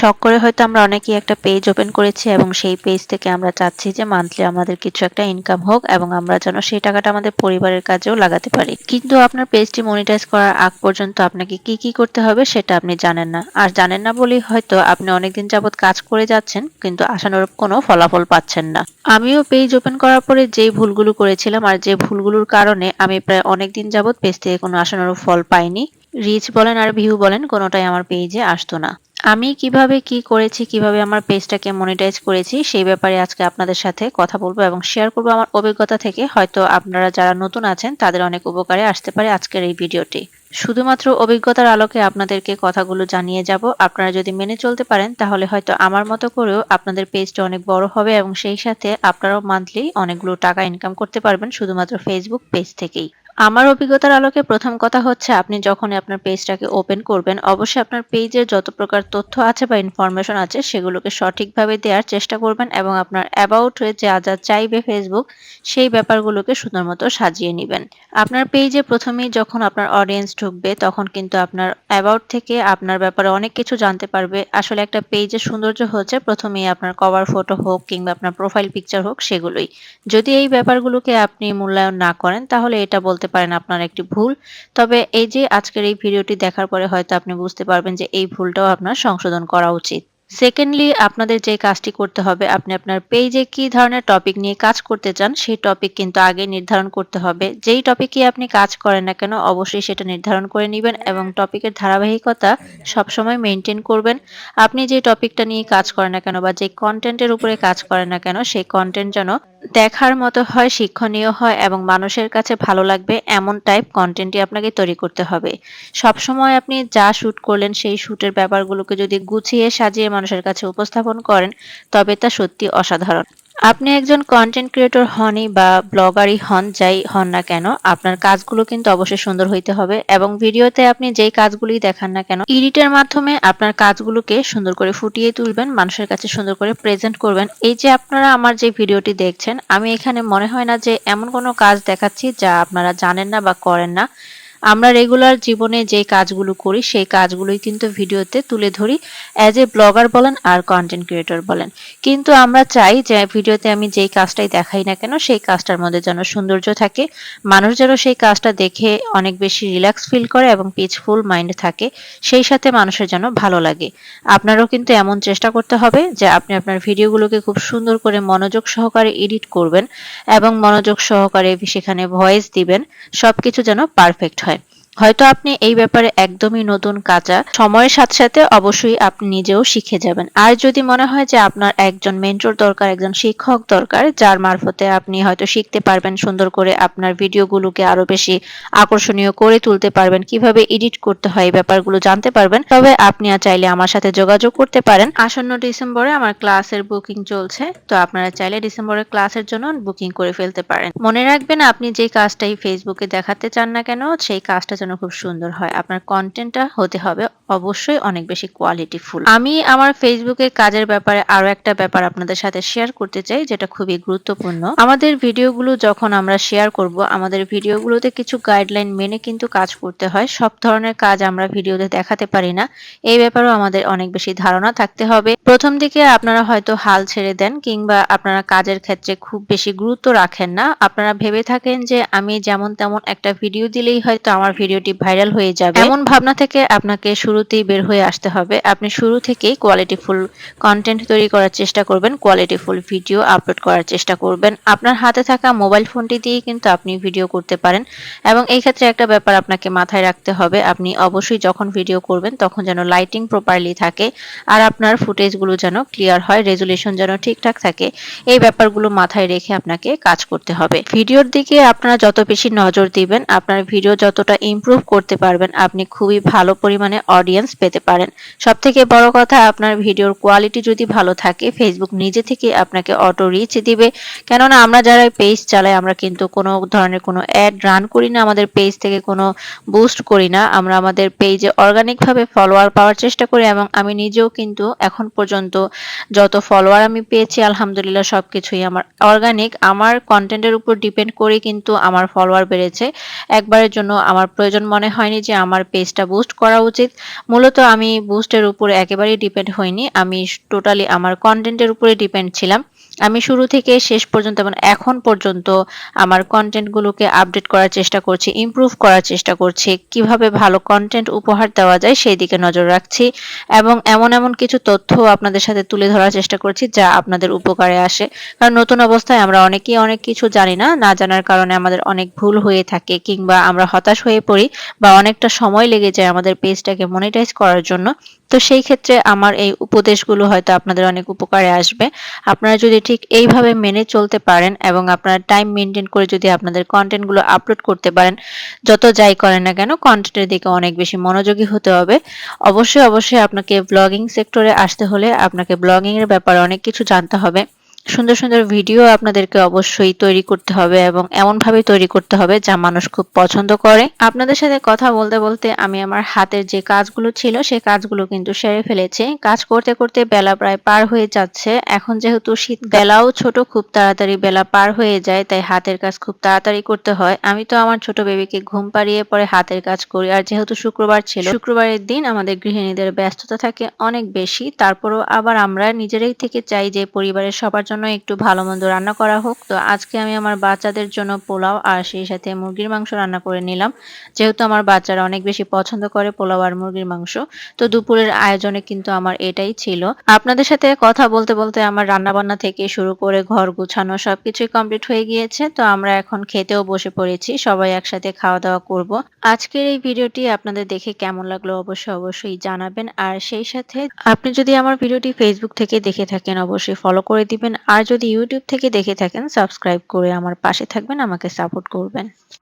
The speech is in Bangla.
শখ করে হয়তো আমরা অনেকেই একটা পেজ ওপেন করেছি এবং সেই পেজ থেকে আমরা চাচ্ছি যে মান্থলি আমাদের কিছু একটা ইনকাম হোক এবং আমরা যেন সেই টাকাটা আমাদের পরিবারের কাজেও লাগাতে পারি। কিন্তু আপনার পেজটি মনিটাইজ করার আগ পর্যন্ত আপনাকে কি কি করতে হবে সেটা আপনি জানেন না। আর জানেন না বলেই হয়তো আপনি অনেকদিন যাবৎ কাজ করে যাচ্ছেন, কিন্তু আশানুরূপ কোনো ফলাফল পাচ্ছেন না। আমিও পেজ ওপেন করার পরে যেই ভুলগুলো করেছিলাম আর যে ভুলগুলোর কারণে আমি প্রায় অনেকদিন যাবৎ পেজ থেকে কোনো আশানুরূপ ফল পাইনি। রিচ বলেন আর ভিউ বলেন কোনোটাই আমার পেজে আসতো না। আমি কীভাবে কি করেছি, কীভাবে আমার পেজটাকে মনিটাইজ করেছি, সেই ব্যাপারে আজকে আপনাদের সাথে কথা বলব এবং শেয়ার করব আমার অভিজ্ঞতা থেকে। হয়তো আপনারা যারা নতুন আছেন, তাদের অনেক উপকারে আসতে পারে আজকের এই ভিডিওটি। শুধুমাত্র অভিজ্ঞতার আলোকে আপনাদেরকে কথাগুলো জানিয়ে যাব। আপনারা যদি মেনে চলতে পারেন, তাহলে হয়তো আমার মতো করেও আপনাদের পেজটা অনেক বড় হবে এবং সেই সাথে আপনারাও মান্থলি অনেকগুলো টাকা ইনকাম করতে পারবেন শুধুমাত্র ফেসবুক পেজ থেকেই। আমার অভিজ্ঞতার আলোকে প্রথম কথা হচ্ছে, আপনি যখনই আপনার পেজটাকে ওপেন করবেন, অবশ্যই আপনার পেজের যত প্রকার তথ্য আছে বা ইনফরমেশন আছে, সেগুলোকে সঠিকভাবে দেওয়ার চেষ্টা করবেন এবং আপনার অ্যাবাউট যা যা চাইবে ফেসবুক সেই ব্যাপারগুলোকে সুন্দর মতো সাজিয়ে নেবেন। আপনার পেজে প্রথমেই যখন আপনার অডিয়েন্স ঢুকবে, তখন কিন্তু আপনার অ্যাবাউট থেকে আপনার ব্যাপারে অনেক কিছু জানতে পারবে। আসলে একটা পেজের সৌন্দর্য হচ্ছে, প্রথমেই আপনার কভার ফটো হোক কিংবা আপনার প্রোফাইল পিকচার হোক, সেগুলোই। যদি এই ব্যাপারগুলোকে আপনি মূল্যায়ন না করেন, তাহলে এটা বলতে পারেন আপনার একটি ভুল। তবে এই যে আজকের এই ভিডিওটি দেখার পরে হয়তো আপনি বুঝতে পারবেন যে এই ভুলটাও আপনার সংশোধন করা উচিত। সেকেন্ডলি আপনাদের যে কাজটি করতে হবে, আপনি আপনার পেজে কি ধরনের টপিক নিয়ে কাজ করতে চান, সেই টপিক কিন্তু আগে নির্ধারণ করতে হবে। যেই টপিকে আপনি কাজ করেন না কেন, অবশ্যই সেটা নির্ধারণ করে নেবেন এবং টপিকের ধারাবাহিকতা সবসময় মেনটেন করবেন। আপনি যে টপিকটা নিয়ে কাজ করেন না কেন বা যে কন্টেন্টের উপরে কাজ করেন না কেন, সেই কন্টেন্ট যেন দেখার মতো হয়, শিক্ষণীয় হয় এবং মানুষের কাছে ভালো লাগবে এমন টাইপ কন্টেন্টই আপনাকে তৈরি করতে হবে। সব সময় আপনি যা শ্যুট করলেন সেই শ্যুটের ব্যাপারগুলোকে যদি গুছিয়ে সাজিয়ে মানুষের কাছে উপস্থাপন করেন, তবে তা সত্যি অসাধারণ। আপনি একজন কন্টেন্ট ক্রিয়েটর হনই বা ব্লগারই হন, যাই হন না কেন, আপনার কাজগুলো কিন্তু অবশ্যই সুন্দর হইতে হবে এবং ভিডিওতে আপনি যেই কাজগুলি দেখান না কেন, এডিটের মাধ্যমে আপনার কাজগুলোকে সুন্দর করে ফুটিয়ে তুলবেন, মানুষের কাছে সুন্দর করে প্রেজেন্ট করবেন। এই যে আপনারা আমার যে ভিডিওটি দেখছেন, আমি এখানে মনে হয় না যে এমন কোনো কাজ দেখাচ্ছি যা আপনারা জানেন না বা করেন না। আমরা রেগুলার জীবনে যে কাজগুলো করি, সেই কাজগুলোই কিন্তু ভিডিওতে তুলে ধরি। অ্যাজ এ ব্লগার বলেন আর কন্টেন্ট ক্রিয়েটর বলেন। কিন্তু আমরা চাই যে ভিডিওতে আমি যেই কাজটাই দেখাই না কেন, সেই কাজটার মধ্যে যেন সৌন্দর্য থাকে। মানুষ যেন সেই কাজটা দেখে অনেক বেশি রিল্যাক্স ফিল করে এবং পিসফুল মাইন্ড থাকে, সেই সাথে মানুষের যেন ভালো লাগে। আপনারও কিন্তু এমন চেষ্টা করতে হবে যে আপনি আপনার ভিডিওগুলোকে খুব সুন্দর করে মনোযোগ সহকারে এডিট করবেন এবং মনোযোগ সহকারে সেখানে ভয়েস দিবেন। সবকিছু যেন পারফেক্ট হয়। হয়তো আপনি এই ব্যাপারে একদমই নতুন কাঁচা। সময়ের সাথে সাথে অবশ্যই আপনি নিজেও শিখে যাবেন। আর যদি মনে হয় যে আপনার একজন মেন্টর দরকার, একজন শিক্ষক দরকার, যার মারফতে আপনি হয়তো শিখতে পারবেন, সুন্দর করে আপনার ভিডিওগুলোকে আরও বেশি আকর্ষণীয় করে তুলতে পারবেন, কীভাবে এডিট করতে হয় এই ব্যাপারগুলো জানতে পারবেন, তবে আপনি চাইলে আমার সাথে যোগাযোগ করতে পারেন। আসন্ন ডিসেম্বরে আমার ক্লাসের বুকিং চলছে, তো আপনারা চাইলে ডিসেম্বরের ক্লাসের জন্য বুকিং করে ফেলতে পারেন। মনে রাখবেন, আপনি যে কাজটাই ফেসবুকে দেখাতে চান না কেন, সেই কাজটা যেন খুব সুন্দর হয়। আপনার কন্টেন্টটা হতে হবে অবশ্যই অনেক বেশি কোয়ালিটিফুল আমি আমার ফেসবুকের কাজের ব্যাপারে আরও একটা ব্যাপার আপনাদের সাথে শেয়ার করতে চাই, যেটা খুবই গুরুত্বপূর্ণ। আমাদের ভিডিওগুলো যখন আমরা শেয়ার করব, আমাদের ভিডিওগুলোতে কিছু গাইডলাইন মেনে কিন্তু কাজ করতে হয়। সব ধরনের কাজ আমরা ভিডিওতে দেখাতে পারি না। এই ব্যাপারেও আমাদের অনেক বেশি ধারণা থাকতে হবে। প্রথম দিকে আপনারা হয়তো হাল ছেড়ে দেন, কিংবা আপনারা কাজের ক্ষেত্রে খুব বেশি গুরুত্ব রাখেন না। আপনারা ভেবে থাকেন যে, আমি যেমন তেমন একটা ভিডিও দিলেই হয়তো আমার ভিডিওটি ভাইরাল হয়ে যাবে। এমন ভাবনা থেকে আপনাকে শুরুতেই বের হয়ে আসতে হবে। আপনি শুরু থেকেই কোয়ালিটিফুল কন্টেন্ট তৈরি করার চেষ্টা করবেন কোয়ালিটিফুল ভিডিও আপলোড করার চেষ্টা করবেন। আপনার হাতে থাকা মোবাইল ফোনটি দিয়ে কিন্তু আপনি ভিডিও করতে পারেন এবং এই ক্ষেত্রে একটা ব্যাপার আপনাকে মাথায় রাখতে হবে, আপনি অবশ্যই যখন ভিডিও করবেন তখন যেন লাইটিং প্রপারলি থাকে আর আপনার ফুটেজগুলো যেন ক্লিয়ার হয় রেজুলেশন যেন ঠিকঠাক থাকে, এই ব্যাপারগুলো মাথায় রেখে আপনাকে কাজ করতে হবে। ভিডিওর দিকে আপনারা যত বেশি নজর দিবেন, আপনার ভিডিও যতটা ইমপ্রুভ করতে পারবেন। আপনি খুবই ভালো পরিমাণে অডিয়েন্স পেতে পারেন। সব থেকে বড় কথা, আপনার ভিডিওর কোয়ালিটি যদি ভালো থাকে ফেসবুক নিজে থেকে আপনাকে অটো রিচ দিবে। কেননা, আমরা যারা পেজ চালাই, আমরা কিন্তু কোনো ধরনের কোনো অ্যাড রান করি না, আমাদের পেজ থেকে কোনো বুস্ট করি না। আমরা আমাদের পেজে অর্গানিকভাবে ফলোয়ার পাওয়ার চেষ্টা করি এবং আমি নিজেও কিন্তু এখন পর্যন্ত যত ফলোয়ার আমি পেয়েছি, আলহামদুলিল্লাহ সব কিছুই আমার অর্গানিক আমার কন্টেন্টের উপর ডিপেন্ড করে কিন্তু আমার ফলোয়ার বেড়েছে। একবারের জন্য আমার প্রয়োজন প্রয়োজন মনে হয়নি যে আমার পেজটা বুস্ট করা উচিত। মূলত আমি বুস্টের উপর একেবারেই ডিপেন্ড হইনি। আমি টোটালি আমার কন্টেন্টের উপরে ডিপেন্ড ছিলাম। আমি শুরু থেকে শেষ পর্যন্ত এবং এখন পর্যন্ত আমার কন্টেন্টগুলোকে আপডেট করার চেষ্টা করছি ইমপ্রুভ করার চেষ্টা করছি, কীভাবে ভালো কন্টেন্ট উপহার দেওয়া যায় সেই দিকে নজর রাখছি এবং এমন এমন কিছু তথ্য আপনাদের সাথে তুলে ধরার চেষ্টা করছি যা আপনাদের উপকারে আসে। কারণ নতুন অবস্থায় আমরা অনেকেই অনেক কিছু জানি না না জানার কারণে আমাদের অনেক ভুল হয়ে থাকে কিংবা আমরা হতাশ হয়ে পড়ি বা অনেকটা সময় লেগে যায় আমাদের পেজটাকে মনিটাইজ করার জন্য। তো সেই ক্ষেত্রে আমার এই উপদেশগুলো হয়তো আপনাদের অনেক উপকারে আসবে। আপনারা যদি ঠিক এইভাবে মেনে চলতে পারেন এবং আপনারা টাইম মেনটেন করে যদি আপনাদের কন্টেন্টগুলো আপলোড করতে পারেন, যত যাই করেন না কেন কন্টেন্টের দিকে অনেক বেশি মনোযোগী হতে হবে। অবশ্যই অবশ্যই আপনাকে ব্লগিং সেক্টরে আসতে হলে আপনাকে ব্লগিংয়ের ব্যাপারে অনেক কিছু জানতে হবে। সুন্দর সুন্দর ভিডিও আপনাদেরকে অবশ্যই তৈরি করতে হবে এবং এমনভাবে তৈরি করতে হবে যা মানুষ খুব পছন্দ করে। আপনাদের সাথে কথা বলতে বলতে আমি আমার হাতের যে কাজগুলো ছিল, সে কাজগুলো কিন্তু সেরে ফেলেছি। কাজ করতে করতে বেলা প্রায় পার হয়ে যাচ্ছে। এখন যেহেতু শীত বেলাও ছোট, খুব তাড়াতাড়ি বেলা পার হয়ে যায়, তাই হাতের কাজ খুব তাড়াতাড়ি করতে হয়। আমি তো আমার ছোট বেবিকে ঘুম পাড়িয়ে পরে হাতের কাজ করি। আর যেহেতু শুক্রবার ছিল, শুক্রবারের দিন আমাদের গৃহিণীদের ব্যস্ততা থাকে অনেক বেশি। তারপরও আবার আমরা নিজেরাই থেকে চাই যে পরিবারের সবার জন্য একটু ভালো মন্দ রান্না করা হোক। তো আজকে আমি আমার বাচ্চাদের জন্য পোলাও আর সেই সাথে মুরগির মাংস রান্না করে নিলাম। যেহেতু আমার বাচ্চারা অনেক বেশি পছন্দ করে পোলাও আর মুরগির মাংস, তো দুপুরের আয়োজনে কিন্তু আমার এটাই ছিল। আপনাদের সাথে কথা বলতে বলতে আমার রান্না বান্না থেকে শুরু করে ঘর গুছানো সবকিছুই কমপ্লিট হয়ে গিয়েছে। তো আমরা এখন খেতেও বসে পড়েছি, সবাই একসাথে খাওয়া দাওয়া করব। আজকের এই ভিডিওটি আপনাদের দেখে কেমন লাগল অবশ্যই অবশ্যই জানাবেন। আর সেই সাথে আপনি যদি আমার ভিডিওটি ফেসবুক থেকে দেখে থাকেন, অবশ্যই ফলো করে দিবেন। আর যদি ইউটিউব থেকে দেখে থাকেন সাবস্ক্রাইব করে আমার পাশে থাকবেন আমাকে সাপোর্ট করবেন।